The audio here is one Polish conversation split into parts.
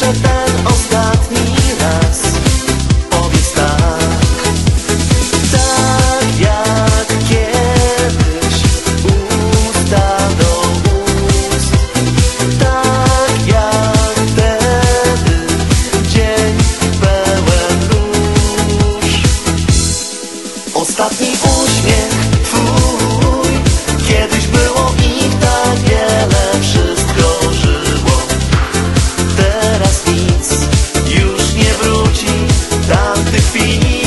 jeszcze ten ostatni raz. Powiedz tak Tak jak kiedyś Usta Tak jak Dzień pełen Ostatni uśmiech. feet.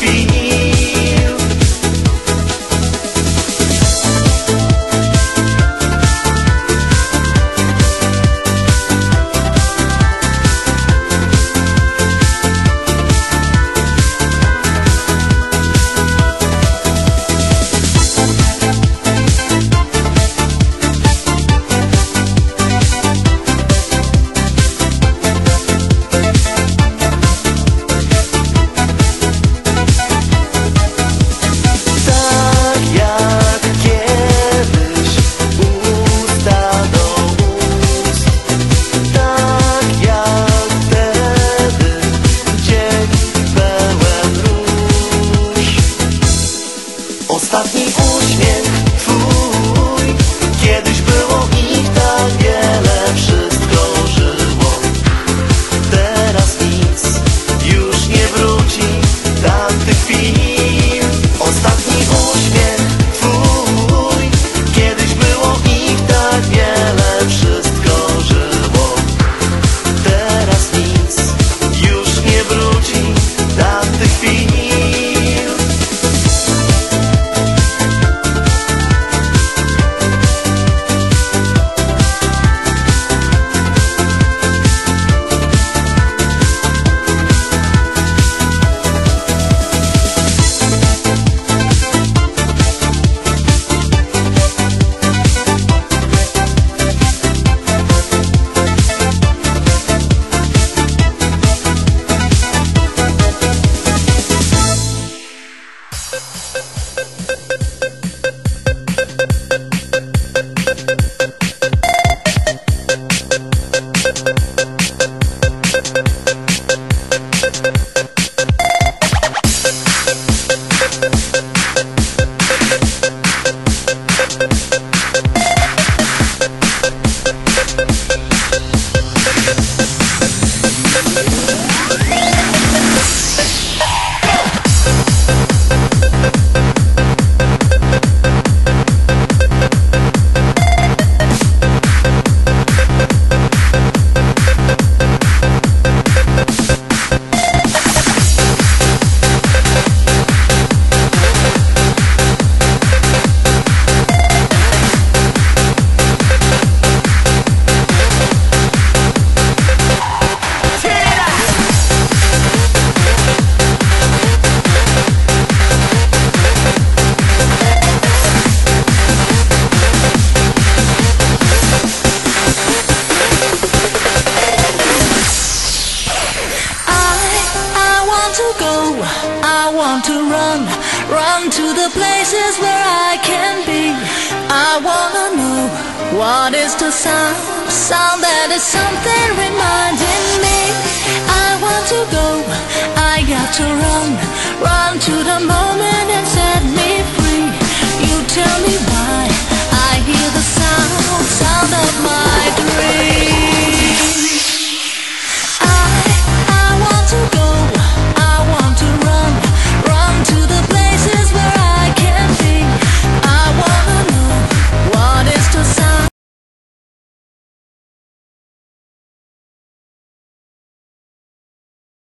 Be. see the places where I can be. I wanna know what is the sound Sound that is something reminding me. I want to go, I got to run Run to the moment and set me free